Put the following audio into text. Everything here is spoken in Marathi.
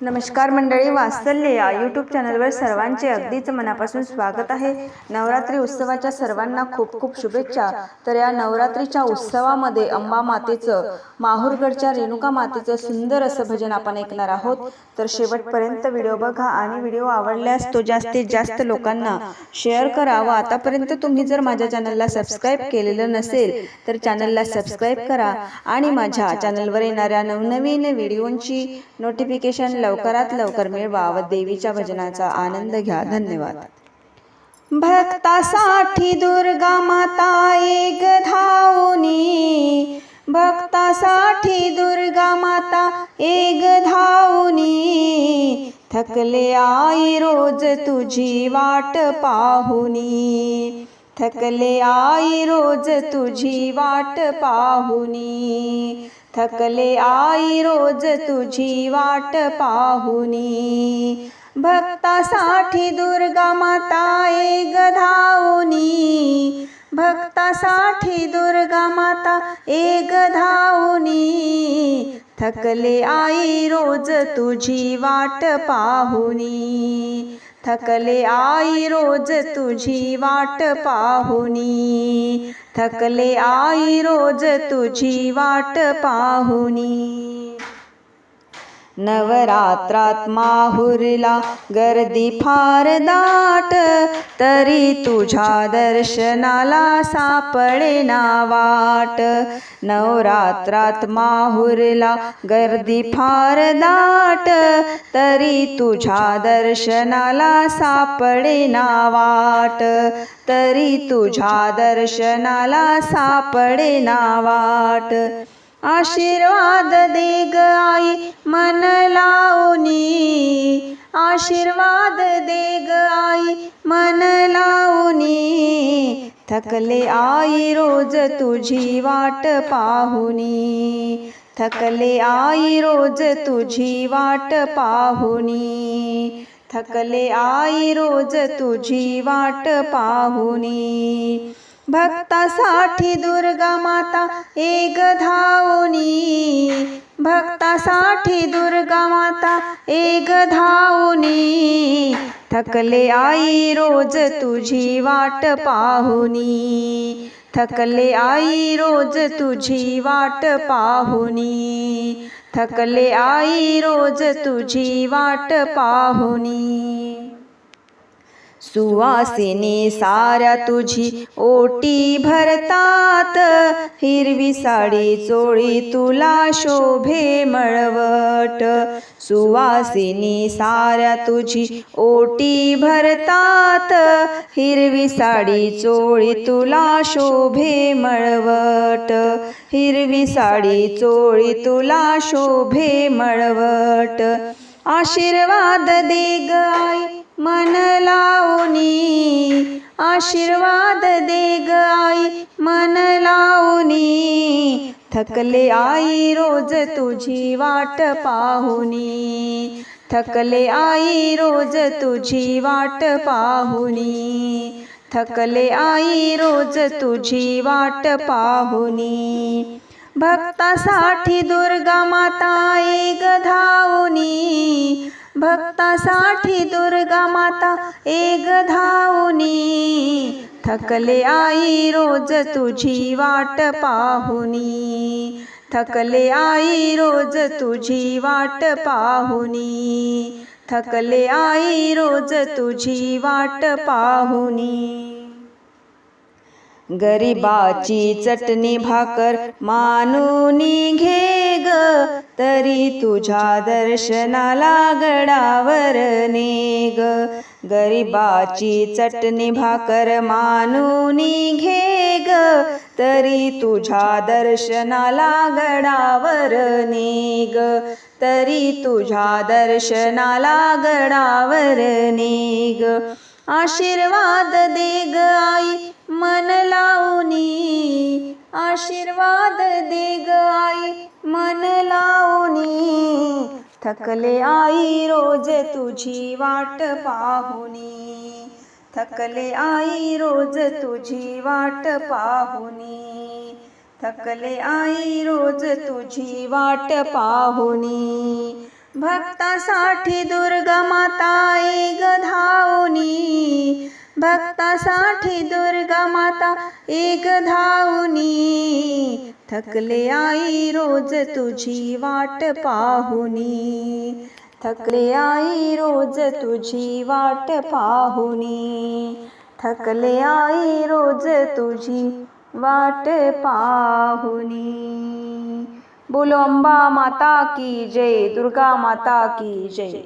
नमस्कार मंडळी वात्सल्य या यूट्यूब चॅनलवर सर्वांचे अगदीच मनापासून स्वागत आहे. नवरात्री उत्सवाच्या सर्वांना खूप खूप शुभेच्छा. तर या नवरात्रीच्या उत्सवामध्ये अंबा मातेचं माहूरगडच्या रेणुका मातेचं सुंदर असं भजन आपण ऐकणार आहोत. तर शेवटपर्यंत व्हिडिओ बघा आणि व्हिडिओ आवडल्यास तो जास्तीत जास्त लोकांना शेअर करा व आतापर्यंत तुम्ही जर माझ्या चॅनलला सबस्क्राईब केलेलं नसेल तर चॅनलला सबस्क्राईब करा. आणि माझ्या चॅनलवर येणाऱ्या नवनवीन व्हिडिओंची नोटिफिकेशन लवकरात लवकर मिळवा व देवीच्या भजनाचा आनंद घ्या. धन्यवाद. भक्तासाठी दुर्गा माता एक धावनी. भक्तासाठी दुर्गा माता एक धावनी. थकले आई रोज तुझी वाट पाहुनी. थकले आई रोज तुझी वाट पाहुनी. थकले आई रोज तुझी वाट पाहुनी. भक्तासाठी दुर्गा माता एक धावनी. भक्तासाठी दुर्गा माता एक धावनी. थकले आई रोज तुझी वाट पाहुनी. थकले आई रोज तुझी वाट पाहुनी. थकले आई रोज तुझी वाट पाहुनी. नवरात्रात माहुरीला गर्दी फार दाट तरी तुझ्या दर्शनाला सापडेना वाट. नवरात्रात माहुरला गर्दी फार दाट तरी तुझ्या दर्शनाला सापडेना वाट. तरी तुझ्या दर्शनाला सापडेना वाट. आशीर्वाद दे ग आई मन लावणी आशीर्वाद दे ग आई मन लावणी थकले आई रोज तुझी वाट पाहुनी थकले आई रोज तुझी वाट पाहुनी थकले आई रोज तुझी वाट पाहुनी भक्तासाठी दुर्गा माता एक धावनी. भक्तासाठी दुर्गा माता एक धावनी. थकले आई रोज तुझी वाट पाहुनी. थकले आई रोज तुझी वाट पाहुनी. थकले आई रोज तुझी वाट पाहुनी. सुवासिनी साऱ्या तुझी ओटी भरतात. हिरवी साडी चोळी तुला शोभे मळवट. सुवासिनी साऱ्या तुझी ओटी भरतात. हिरवी साडी चोळी तुला शोभे मळवट. हिरवी साडी चोळी तुला शोभे मळवट. आशीर्वाद दे ग आशीर्वाद दे ग आई मन लावणी थकले आई रोज तुझी वाट पाहुनी. थकले आई रोज तुझी वाट पाहुनी. थकले आई रोज तुझी वाट पाहुनी. भक्तासाठी दुर्गा माता एक धावनी. भक्तासाठी दुर्गा माता एक धावनी. थकले आई रोज तुझी वाट पाहुनी. थकले आई रोज तुझी वाट पाहुनी. थकले आई रोज तुझी वाट पाहुनी. गरिबाची चटणी भाकर मानूनी घे ग तरी तुझ्या दर्शनाला गडावर ने ग गरिबाची चटणी भाकर मानूनी घे ग तरी तुझ्या दर्शनाला गडावर ने ग तरी तुझ्या दर्शनाला गडावर ने ग आशीर्वाद दे ग आई मन लावणी आशीर्वाद दे ग आई. मन लावणी थकले आई रोज तुझी वाट पाहुनी. थकले आई रोज तुझी वाट पाहुनी. थकले आई रोज तुझी वाट पाहुनी. भक्तासाठी दुर्गा माता एक धावनी. भक्तासाठी दुर्गा माता एक धावनी थकले आई रोज तुझी वाट पाहुनी थकले आई रोज तुझी वाट पाहुनी थकले आई रोज तुझी वाट पाहुनी बोलो अंबा माता की जय दुर्गा माता की जय.